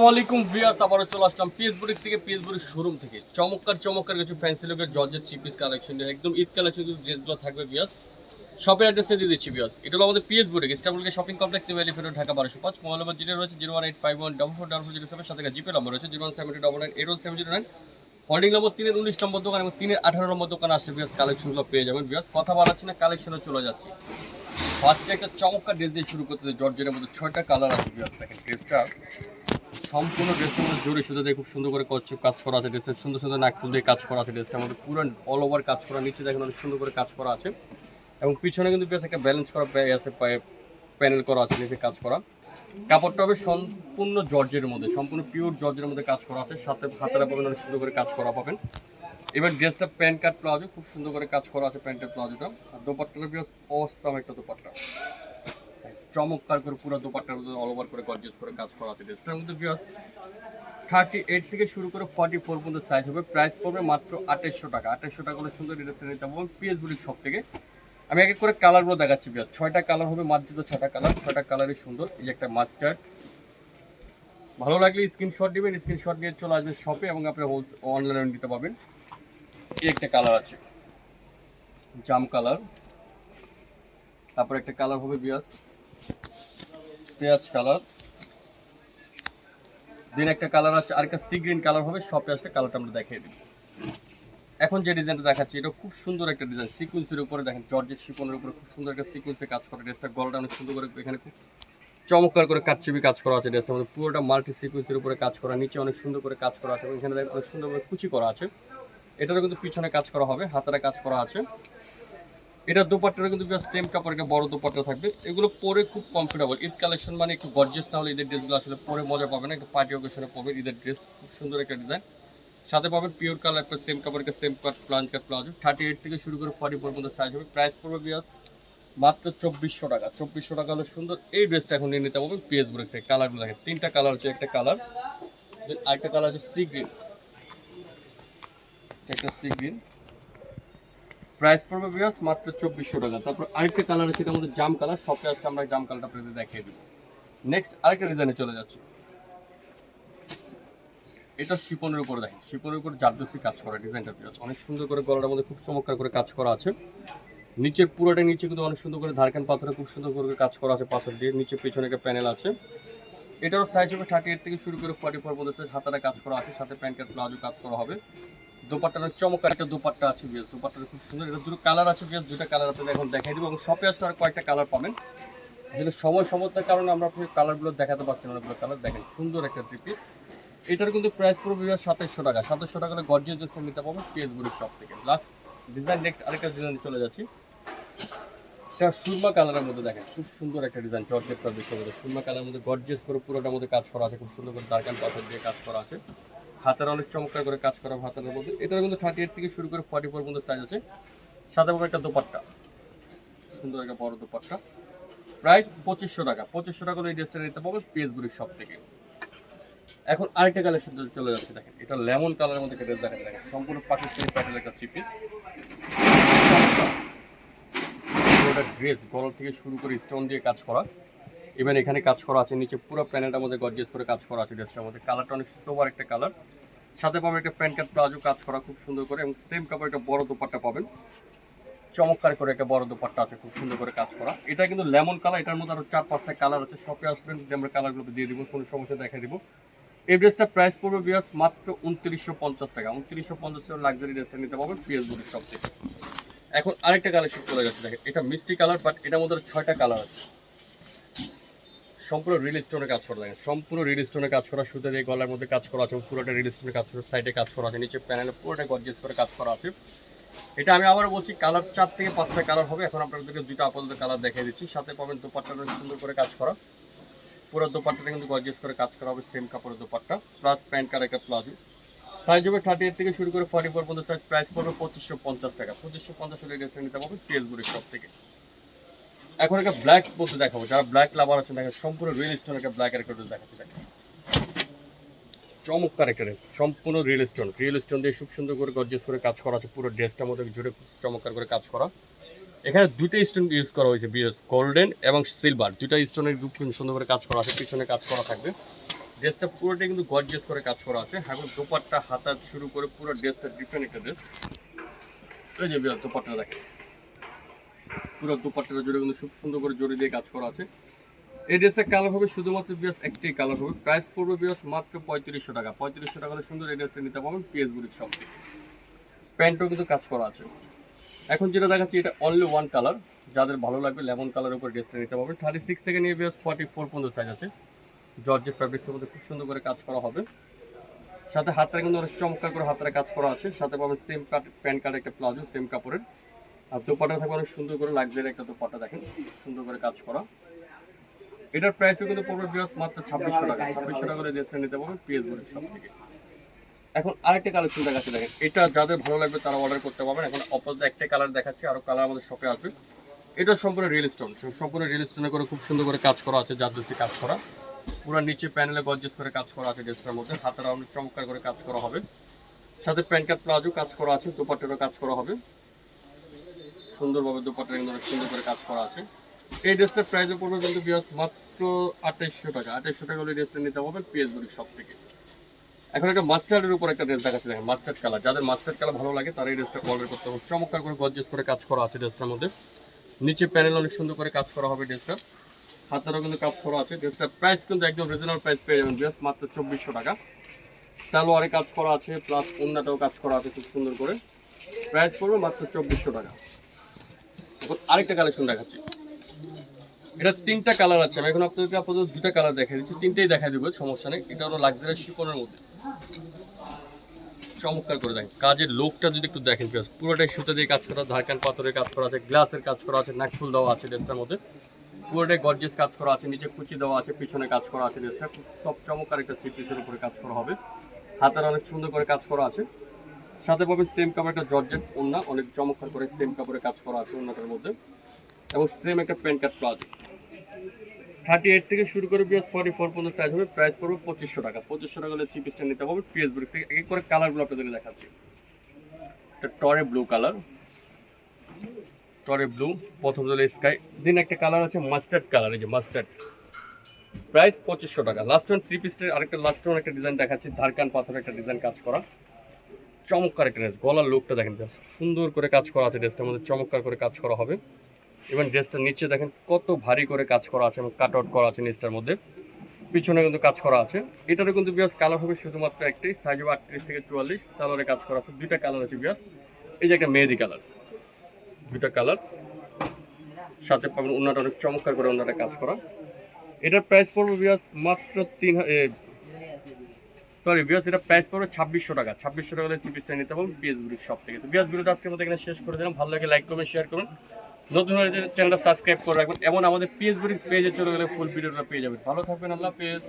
আসসালামাইকুম ভিউয়ার্স, আবারও চলে আসলাম পিএস বুটিক্স থেকে, পিএস বুটিক্স শোরুম থেকে। চমৎকার চমৎকার কিছু ফ্যান্সি লুকের জর্জের চিপিস কালেকশন একদম ঈদ কালেকশন ড্রেসগুলো থাকবে ভিউয়ার্স। শপের অ্যাড্রেসে দিয়ে দিচ্ছি ভিউয়ার্স। এটা হলো আমাদের PS boutique ইস্টাবুলকে shopping complex new elephant Dhaka বারোশো পাঁচ মোবাইল নম্বর যেটা রয়েছে, zero one eight five one double four double four zero seven সাথে জিপে নম্বর রয়েছে, zero one seven double nine eight one seven zero nine holding number তিনের উনিশ নম্বর দোকান এবং তিনের আঠারো নম্বর দোকান আসছে ভিউয়ার্স কালেকশনগুলো পেয়ে যাবেন ভিউয়ার্স। কথা বাড়াচ্ছি না কালেকশনে চলে যাচ্ছি। ফার্স্টে একটা চমৎকার ড্রেস দিয়ে শুরু করতে জর্জের মধ্যে ছয়টা কালার আছে ভিউয়ার্স, দেখেন ড্রেসটা সম্পূর্ণ ড্রেসটার মধ্যে জোরে সুতো দিয়ে খুব সুন্দর করে কাজ করা আছে ড্রেসের সুন্দর সুন্দর নাকফুল দিয়ে কাজ করা আছে ড্রেসটার মধ্যে পুরো অল ওভার কাজ করা, নিচে দেখেন অনেক সুন্দর করে কাজ করা আছে। এবং পিছনে কিন্তু বেশ একটা ব্যালেন্স করা আছে প্যানেল করা আছে, নিচে কাজ করা। কাপড়টা হবে সম্পূর্ণ জর্জের মধ্যে, সম্পূর্ণ পিওর জর্জের মধ্যে কাজ করা আছে, সাথে হাতারা পাবেন অনেক সুন্দর করে কাজ করা পাবেন। এবার ড্রেসটা প্যান্ট কাট প্লাজো, খুব সুন্দর করে কাজ করা আছে প্যান্টের প্লাজোটা। আর দোপাট্টাটা বেশ অবস্থাম একটা দোপাট্টা। চমৎকার করে পুরো দোপাট্টার মধ্যে অল ওভার করে গর্জিয়াস করে কাজ করা আছে ড্রেসটার মধ্যে বিয়াস থার্টি এইট থেকে শুরু করে ফর্টি ফোর পর্যন্ত সাইজ হবে। প্রাইস পড়বে মাত্র আঠাশশো টাকা। আঠাশশো টাকা হলে সুন্দর ড্রেসটা নিতে পারব। পিএস বুটিক সব থেকে। আমি এক এক করে কালারগুলো দেখাচ্ছি বিয়াস ছয়টা কালার হবে, মাত্র ছটা কালার ছয়টা কালারই সুন্দর। এই যে একটা মাস্টার্ড ভালো লাগলে স্ক্রিনশট দিবেন। স্ক্রিনশট নিয়ে চলে আসবে শপে এবং আপনি অনলাইনে নিতে পারবেন। এই একটা কালার আছে। জাম কালার তারপর একটা কালার হবে বিয়াস পেঁয়াজ কালার। দেন একটা কালার আছে আর একটা সি গ্রিন কালার হবে, সব পেঁয়াজটা কালারটা আমরা দেখিয়ে দিই এখন যে ডিজাইনটা দেখাচ্ছি, এটা খুব সুন্দর একটা ডিজাইন। সিকুয়েন্সের উপরে দেখেন, জর্জের শিপনের উপরে খুব সুন্দর একটা সিকুয়েন্সে কাজ করা ড্রেসটা গলাটা অনেক সুন্দর করে এখানে খুব চমৎকার করে কাটচিবি কাজ করা আছে ড্রেসটার মধ্যে পুরোটা মাল্টি সিকুয়েন্সের উপরে কাজ করা, নিচে অনেক সুন্দর করে কাজ করা আছে এবং এখানে দেখেন অনেক সুন্দর করে কুচি করা আছে। এটারও কিন্তু পিছনে কাজ করা হবে, হাতারা কাজ করা আছে। এটা দোপাট্টাটা কিন্তু সেম কাপড় বড় দোপাট্টা থাকবে। এগুলো পরে খুব কমফোর্টেবল ঈদ কালেকশন মানে একটু গর্জেস না হলে ঈদের ড্রেসগুলো আসলে পরে মজা পাবে না, একটু পার্টি অকেশনে পরবে ঈদের ড্রেস খুব সুন্দর একটা ডিজাইন সাথে পাবেন পিওর কালার একটা সেম কাপড়, একটা same cut plain cut palazzo thirty eight থেকে শুরু করে ফর্টি ফোর মধ্যে সাইজ হবে। প্রাইস পড়বে বিয়াস মাত্র চব্বিশশো টাকা। চব্বিশশো টাকা হলে সুন্দর। এই ড্রেসটা এখন নিয়ে নিতে পারবে পিএস ব্রেক্সে কালারগুলো দেখেন। তিনটা কালার হচ্ছে একটা কালার আরেকটা কালার হচ্ছে সি গ্রিন একটা সি গ্রিন প্রাইস পড়বে বিয়াস মাত্র চব্বিশশো টাকা। তারপর আরেকটা কালার আছে মধ্যে জাম কালার সবকে আজকে আমরা জাম কালারটা আপনাদের দেখিয়ে দিব। নেক্সট আরেকটা ডিজাইনে চলে যাচ্ছি। এটা শিপনের উপর দেখেন। শিপনের উপর জারদোসি কাজ করা ডিজাইনটা বিয়াস অনেক সুন্দর করে গলাটার মধ্যে খুব চমৎকার করে কাজ করা আছে। নিচের পুরোটা নিচে কিন্তু অনেক সুন্দর করে ধারকান পাথরে খুব সুন্দর করে কাজ করা আছে পাথর দিয়ে। নিচে পেছনে একটা প্যানেল আছে। এটারও সাইজ হবে থার্টি এইট থেকে শুরু করে ফর্টি ফোর পর্যন্ত হাতাটা কাজ করা আছে। সাথে প্যান্ট প্লাজো কাজ করা হবে। দোপাট্টার চমৎকার, একটা দোপাট্টা আছে বেশ, দোপাট্টাটা খুব সুন্দর, এটা দুটো কালার আছে বেশ, দুটো কালার আপনাদের এখন দেখাই দিব, এবং শপে আসলে আর কয়েকটা কালার পাবেন। যেগুলো সময় সমতার কারণে আমরা আপনার কালারগুলো দেখাতে পারছি না, অনেকগুলো কালার দেখেন, সুন্দর একটা থ্রি পিস এটার কিন্তু প্রাইস পড়বে সাতাশশো টাকা সাতাশশো টাকা করে গর্জিয়াস ড্রেসটা নিতে পারবেন পিএস শপ থেকে। লাক্স ডিজাইন নেক্সট আরেকটা ডিজাইন চলে যাচ্ছি। এটা সুরমা কালারের মধ্যে দেখেন, খুব সুন্দর একটা ডিজাইন জর্জেট মধ্যে সুরমা কালারের মধ্যে গর্জিয়াস করে পুরোটার মধ্যে কাজ করা আছে, খুব সুন্দর করে দারকান পাথর দিয়ে কাজ করা আছে। হাতের অনেক চমৎকার করে কাজ করা হাতের মধ্যে। এটার কিন্তু থার্টি এইট থেকে শুরু করে ফর্টি ফোর মধ্যে সাইজ আছে। সাথে পাবে একটা দোপাট্টা। সুন্দর একটা বড় দোপাট্টা। প্রাইস পঁচিশশো টাকা। পঁচিশশো টাকা এই ড্রেসটা নিতে পারবে পিএসগুলির শপ থেকে। এখন আরেকটা কালেকশন চলে যাচ্ছে, দেখেন। এটা লেমন কালারের মধ্যে ড্রেস দেখেন দেখেন। সম্পূর্ণ পাকিস্তানি প্যাটেল একটা থ্রি পিস ড্রেস গলার থেকে শুরু করে স্টোন দিয়ে কাজ করা। ইভেন এখানে কাজ করা আছে, নিচে পুরো প্যানেলটার মধ্যে গর্জিয়াস করে কাজ করা আছে ড্রেসটার মধ্যে। কালারটা অনেক সোবার একটা কালার সাথে পাবেন একটা প্যান্ট কাট প্লাজো কাজ করা, খুব সুন্দর করে, এবং সেম কাপড় একটা বড় দোপাট্টা পাবেন। চমৎকার করে একটা বড় দোপাট্টা আছে, খুব সুন্দর করে কাজ করা। এটা কিন্তু লেমন কালার এটার মধ্যে আরও চার পাঁচটা কালার আছে। শপে আসবেন, যে আমরা কালারগুলো দিয়ে দিব, কোনো সমস্যা দেখা দিব। এই ড্রেসটা প্রাইস পড়বে বিয়াস মাত্র উনত্রিশশো পঞ্চাশ টাকা। উনত্রিশশো পঞ্চাশ টাকা লাক্সারি ড্রেসটা নিতে পারবেন পিএস সব থেকে। এখন আরেকটা কালেকশন চলে যাচ্ছে, দেখেন। এটা মিষ্টি কালার বাট এটার মধ্যে ছয়টা কালার আছে। সম্পূর্ণ রিল স্টোনে কাজ করা দেখেন সম্পূর্ণ রিল স্টোনে কাজ করা, সুতে দিয়ে গলার মধ্যে কাজ করা আছে পুরোটা রিল স্টোনে কাজ করা সাইডে কাজ করা আছে, নিচে প্যানেলে পুরোটা গর্জেস করে কাজ করা আছে। এটা আমি আবার বলছি কালার চার থেকে পাঁচটা কালার হবে। এখন আপনাদেরকে দুটো আপাতত কালার দেখিয়ে দিচ্ছি। সাথে পাবেন দোপাট্টাটা সুন্দর করে কাজ করা। পুরো দোপাট্টাটা কিন্তু গর্জেস করে কাজ করা হবে সেম কাপড়ের দোপাট্টা। প্লাস প্যান্ট কার একটা প্লাজো সাইজ হবে থার্টি এইট থেকে শুরু করে ফর্টি ফোর পর্যন্ত সাইজ প্রাইস পড়বে পঁচিশশো পঞ্চাশ টাকা। পঁচিশশো পঞ্চাশ হলে ড্রেসটা নিতে পারবে পিএসগুড়ির সব থেকে। এখন একটা ব্ল্যাক বলতে দেখাবো। যারা ব্ল্যাক লাভার আছেন, দেখেন সম্পূর্ণ রিয়েল স্টোন একটা ব্ল্যাক একটা ড্রেস দেখেন চমৎকার একটা ড্রেস সম্পূর্ণ রিয়েল স্টোন রিয়েল স্টোন দিয়ে খুব সুন্দর করে গর্জিয়াস করে কাজ করা আছে, পুরো ড্রেসটার মধ্যে জুড়ে চমৎকার করে কাজ করা। এখানে দুটো স্টোন ইউজ করা হয়েছে, বিএস গোল্ডেন এবং সিলভার দুটো স্টোনের খুব সুন্দর করে কাজ করা আছে, পিছনে কাজ করা থাকবে। ড্রেসটা পুরোটাই কিন্তু গর্জিয়াস করে কাজ করা আছে। এখন দোপাট্টা, হাতা শুরু করে পুরো ড্রেসটা ডিফারেন্ট একটা ড্রেস এই যে বিয়াস দোপাট্টা দেখেন। পুরো দোপাট্টাটা জুড়ে কিন্তু খুব সুন্দর করে জড়ি দিয়ে কাজ করা আছে। এই ড্রেসটা কালার হবে শুধুমাত্র বিয়াস একটাই কালার হবে। প্রাইস পড়বে বিয়াস মাত্র পঁয়ত্রিশশো টাকা। পঁয়ত্রিশশো টাকা সুন্দর এই ড্রেসটা নিতে পারবেন পিএস সব থেকে। প্যান্টও কিন্তু কাজ করা আছে। এখন যেটা দেখাচ্ছি, এটা অনলি ওয়ান কালার যাদের ভালো লাগবে লেমন কালারের উপর ড্রেসটা নিতে পারবেন। থার্টি সিক্স থেকে নিয়ে বিয়াস ফর্টি ফোর পর্যন্ত সাইজ আছে। জর্জের ফ্যাব্রিক্সের মধ্যে খুব সুন্দর করে কাজ করা হবে। সাথে হাতটা কিন্তু অনেক চমৎকার করে হাতটা কাজ করা আছে। সাথে পাবেন সেম কাট প্যান্ট কাট একটা প্লাজো সেম কাপড়ের। আর দোপাটা থাকবে অনেক সুন্দর করে লাগজারি একটা দোপাটা দেখেন, সুন্দর করে কাজ করা। এটার প্রাইসও কিন্তু পড়বে মাত্র ছাব্বিশশো টাকা। ছাব্বিশশো টাকা করে ড্রেসটা নিতে পারবেন পিএস বলের সব থেকে। এখন আরেকটা কালার কালেকশন দেখাচ্ছি, দেখেন। এটা যাদের ভালো লাগবে তারা অর্ডার করতে পারবেন। এখন অপোজিট একটা কালার দেখাচ্ছি, আরও কালার আমাদের শপে আসবে। এটা সম্পূর্ণ রিয়েল স্টোন সম্পূর্ণ রিয়েল স্টোনে করে খুব সুন্দর করে কাজ করা আছে জারদোসি কাজ করা। পুরো নিচে প্যানেলে গর্জেস করে কাজ করা আছে ড্রেসটার মধ্যে। হাতের চমৎকার করে কাজ করা হবে। সাথে প্যান্ট কাট প্লাজো কাজ করা আছে, দুপাট্টারও কাজ করা হবে। সুন্দরভাবে দুপাট্টা অনেক সুন্দর করে কাজ করা আছে। এই ড্রেসটার প্রাইসও পড়বে কিন্তু বিয়াস মাত্র আঠাইশশো টাকা। আঠাইশশো টাকা হলে ড্রেসটা নিতে পারবেন পিএস বুড়ির সব থেকে। এখন একটা মাস্টার্ডের উপর একটা ড্রেস দেখাচ্ছে, দেখেন মাস্টার্ড কালার যাদের মাস্টার্ড কালার ভালো লাগে তারা এই ড্রেসটা অর্ডার করতে হবে। চমৎকার করে গর্জেস করে কাজ করা আছে ড্রেসটার মধ্যে। নিচে প্যানেল অনেক সুন্দর করে কাজ করা হবে ড্রেসটা হাতেরও কিন্তু কাজ করা আছে। ড্রেসটার প্রাইস কিন্তু একদম রিজনেবল প্রাইস পেয়ে যাবেন ড্রেস মাত্র চব্বিশশো টাকা। সালোয়ারে কাজ করা আছে প্লাস অন্যটাও কাজ করা আছে খুব সুন্দর করে। প্রাইস পড়বে মাত্র চব্বিশশো টাকা। আরেকটা কালেকশন দেখাচ্ছি। এটা তিনটা কালার আছে। আমি এখন আপনাদেরকে আপাতত দুটা কালার দেখাই দিচ্ছি। তিনটেই দেখাই দেবো, সমস্যা নেই। এটা হলো লাক্সারি শিপনের মধ্যে। চমৎকার করে দেখেন। কাজের লোকটা যদি একটু দেখেন প্লাস পুরোটাই সুতো দিয়ে কাজ করা, ধারকান পাথরের কাজ করা আছে গ্লাসের কাজ করা আছে, নাকফুল দেওয়া আছে ড্রেসটার মধ্যে। পুরোটাই গর্জেস কাজ করা আছে, নিচে কুচি দেওয়া আছে, পিছনে কাজ করা আছে ড্রেসটা। খুব সব চমৎকার একটা থ্রি পিসের উপরে কাজ করা হবে। হাতের অনেক সুন্দর করে কাজ করা আছে। সাথে পাবেন সেম কাপড় একটা জর্জেট ওন্না অনেক চমৎকার করে সেম কাপড়ে কাজ করা আছে ওন্নাটার মধ্যে। এবং সেম একটা pant cut palazzo. Thirty eight থেকে শুরু করে পিএস ফর্টি ফোর পর্যন্ত সাইজ হবে প্রাইস পড়বে পঁচিশশো টাকা। পঁচিশশো টাকা হলে থ্রি পিসটা নিতে হবে পিএস ব্রিক্স থেকে এক এক করে কালারগুলো আপনাদের দেখাচ্ছি। একটা টরে ব্লু কালার টরে ব্লু প্রথম হলো স্কাই দিন একটা কালার আছে মাস্টার্ড কালার এই যে মাস্টার্ড প্রাইস পঁচিশশো টাকা। লাস্ট ওয়ান থ্রি পিসের আরেকটা লাস্ট ওয়ান একটা ডিজাইন দেখাচ্ছি ধারকান পাথর একটা ডিজাইন কাজ করা। চমৎকার একটা ড্রেস গলার লুকটা দেখেন just সুন্দর করে কাজ করা আছে ড্রেসটার মধ্যে চমৎকার করে কাজ করা হবে। এবং ড্রেসটার নিচে দেখেন, কত ভারী করে কাজ করা আছে এবং কাট আউট করা আছে নিচটার মধ্যে। পিছনে কিন্তু কাজ করা আছে। এটারও কিন্তু বিয়াস কালার হবে শুধুমাত্র একটাই সাইজ হবে আটত্রিশ থেকে চুয়াল্লিশ। সালোয়ারে কাজ করা আছে, দুইটা কালার আছে বিয়াস এই যে একটা মেহেদি কালার দুইটা কালার সাথে পাবেন ওনাটা অনেক চমৎকার করে ওনাটা কাজ করা। এটার প্রাইস পড়বে বিয়াস মাত্র তিন হাজার সরি বিয়াস এটা প্রাইস পড়বে ছাব্বিশশো টাকা। ছাব্বিশশো টাকা হলে সিপিসটা নিতে পারবেন বিএস গ্রুপ সব থেকে। তো বিয়াস ভিডিওটা আজকে মতো এখানে শেষ করে দিলাম। ভালো লাগে লাইক করবেন শেয়ার করুন নতুন হলে চ্যানেলটা সাবস্ক্রাইব করে রাখবেন। এমন আমাদের পিএস গ্রুপ পেজে চলে গেলে ফুল ভিডিওটা পেয়ে যাবেন। ভালো থাকবেন, আল্লাহ পেজ